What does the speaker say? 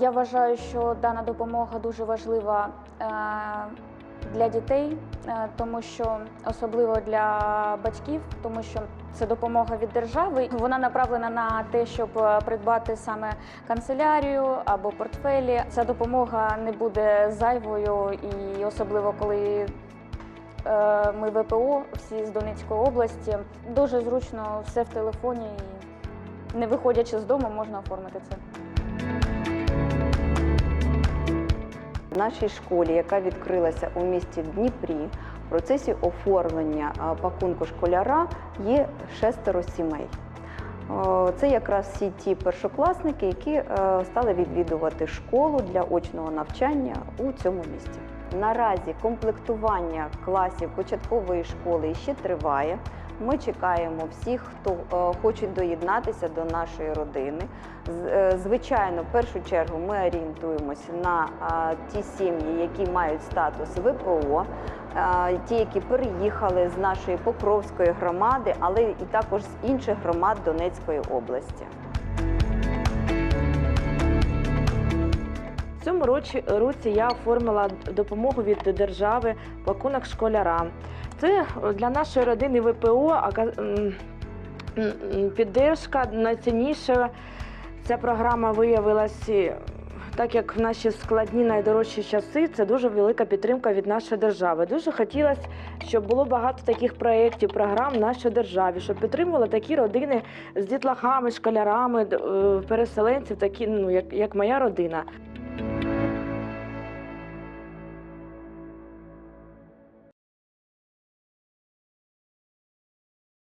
Я вважаю, що дана допомога дуже важлива е, для дітей, е, тому що особливо для батьків, тому що це допомога від держави. Вона направлена на те, щоб е, придбати саме канцелярію або портфелі. Ця допомога не буде зайвою, і особливо коли ми ВПО, всі з Донецької області. Дуже зручно все в телефоні і не виходячи з дому, можна оформити це. В нашій школі, яка відкрилася у місті Дніпрі, в процесі оформлення пакунку школяра є шестеро сімей. Це якраз всі ті першокласники, які е, стали відвідувати школу для очного навчання у цьому місті. Наразі комплектування класів початкової школи ще триває. Ми чекаємо всіх, хто е, хоче доєднатися до нашої родини. Е, Звичайно, в першу чергу ми орієнтуємося на ті сім'ї, які мають статус ВПО, ті, які переїхали з нашої Покровської громади, але і також з інших громад Донецької області. Цьому році, році я оформила допомогу від держави пакунок школярам. Це для нашої родини ВПО підтримка найцінніша. Ця програма виявилася, так як в наші складні найдорожчі часи, це дуже велика підтримка від нашої держави. Дуже хотілося, щоб було багато таких проєктів, програм в нашій державі, щоб підтримували такі родини з дітлахами, школярами, е, переселенців, такі, ну, як, як моя родина.